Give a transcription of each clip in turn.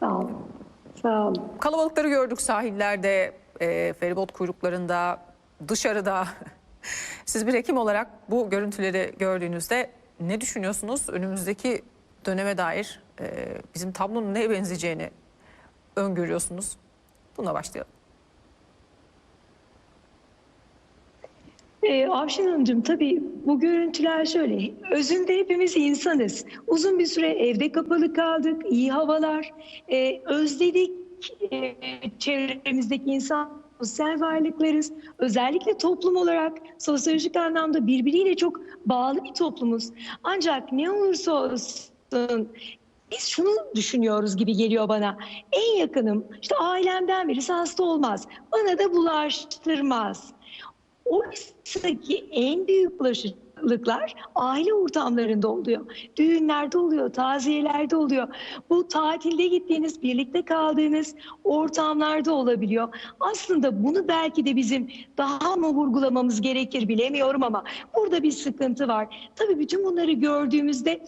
Sağ olun. Sağ olun. Kalabalıkları gördük sahillerde, e, feribot kuyruklarında, dışarıda. Siz bir hekim olarak bu görüntüleri gördüğünüzde ne düşünüyorsunuz? Önümüzdeki döneme dair e, bizim tablonun neye benzeyeceğini öngörüyorsunuz? Buna başlayalım. Ee, Avşin Hanımcığım tabii bu görüntüler şöyle. Özünde hepimiz insanız. Uzun bir süre evde kapalı kaldık. iyi havalar. Ee, özledik e, çevremizdeki insan sosyal varlıklarız. Özellikle toplum olarak sosyolojik anlamda birbiriyle çok bağlı bir toplumuz. Ancak ne olursa olsun biz şunu düşünüyoruz gibi geliyor bana. En yakınım işte ailemden birisi hasta olmaz. Bana da bulaştırmaz. Oysa ki en büyük bulaşıcılıklar aile ortamlarında oluyor. Düğünlerde oluyor, taziyelerde oluyor. Bu tatilde gittiğiniz, birlikte kaldığınız ortamlarda olabiliyor. Aslında bunu belki de bizim daha mı vurgulamamız gerekir bilemiyorum ama burada bir sıkıntı var. Tabii bütün bunları gördüğümüzde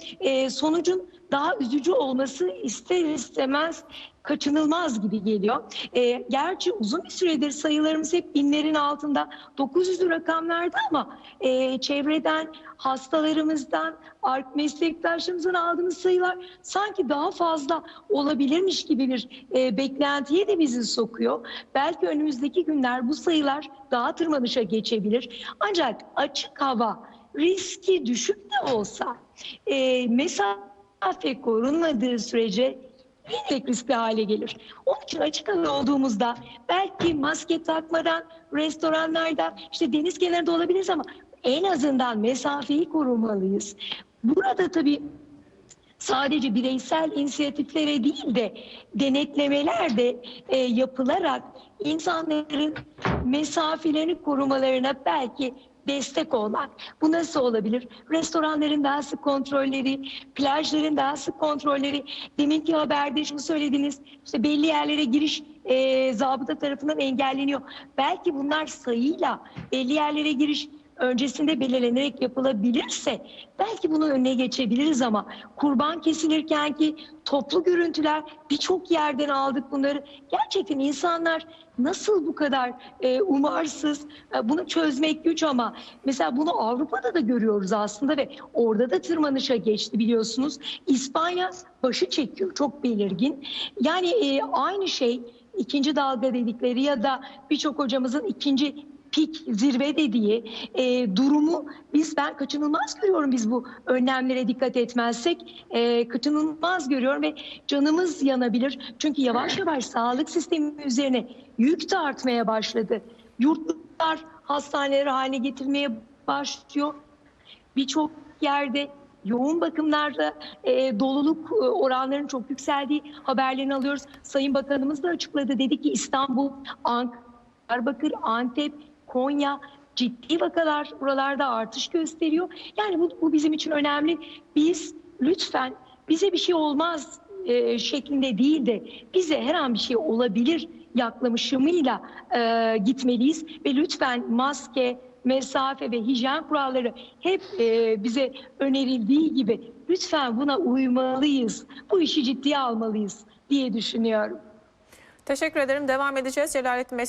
sonucun daha üzücü olması ister istemez kaçınılmaz gibi geliyor. E, gerçi uzun bir süredir sayılarımız hep binlerin altında 900 rakamlarda ama e, çevreden, hastalarımızdan, ar- meslektaşlarımızdan aldığımız sayılar sanki daha fazla olabilirmiş gibi bir e, beklentiye de bizi sokuyor. Belki önümüzdeki günler bu sayılar daha tırmanışa geçebilir. Ancak açık hava riski düşük de olsa e, mesafe korunmadığı sürece yine riskli hale gelir. Onun için açık hava olduğumuzda belki maske takmadan restoranlarda işte deniz kenarında olabiliriz ama en azından mesafeyi korumalıyız. Burada tabii sadece bireysel inisiyatiflere değil de denetlemeler de e, yapılarak insanların mesafelerini korumalarına belki destek olmak. Bu nasıl olabilir? Restoranların daha sık kontrolleri, plajların daha sık kontrolleri. Deminki haberde şunu söylediniz, işte belli yerlere giriş e, zabıta tarafından engelleniyor. Belki bunlar sayıyla belli yerlere giriş öncesinde belirlenerek yapılabilirse belki bunun önüne geçebiliriz ama kurban kesilirken ki toplu görüntüler birçok yerden aldık bunları. Gerçekten insanlar nasıl bu kadar e, umarsız e, bunu çözmek güç ama mesela bunu Avrupa'da da görüyoruz aslında ve orada da tırmanışa geçti biliyorsunuz. İspanya başı çekiyor çok belirgin. Yani e, aynı şey ikinci dalga dedikleri ya da birçok hocamızın ikinci pik zirve dediği e, durumu biz ben kaçınılmaz görüyorum biz bu önlemlere dikkat etmezsek e, kaçınılmaz görüyorum ve canımız yanabilir. Çünkü yavaş yavaş sağlık sistemi üzerine yük de artmaya başladı. Yurtlar hastaneler haline getirmeye başlıyor. Birçok yerde yoğun bakımlarda e, doluluk e, oranlarının çok yükseldiği haberlerini alıyoruz. Sayın Bakanımız da açıkladı. Dedi ki İstanbul, Ankara, Diyarbakır, Antep, Konya ciddi vakalar buralarda artış gösteriyor. Yani bu, bu bizim için önemli. Biz lütfen bize bir şey olmaz e, şeklinde değil de bize her an bir şey olabilir yaklaşımıyla e, gitmeliyiz ve lütfen maske, mesafe ve hijyen kuralları hep e, bize önerildiği gibi lütfen buna uymalıyız. Bu işi ciddiye almalıyız diye düşünüyorum. Teşekkür ederim. Devam edeceğiz. Celalettin Bey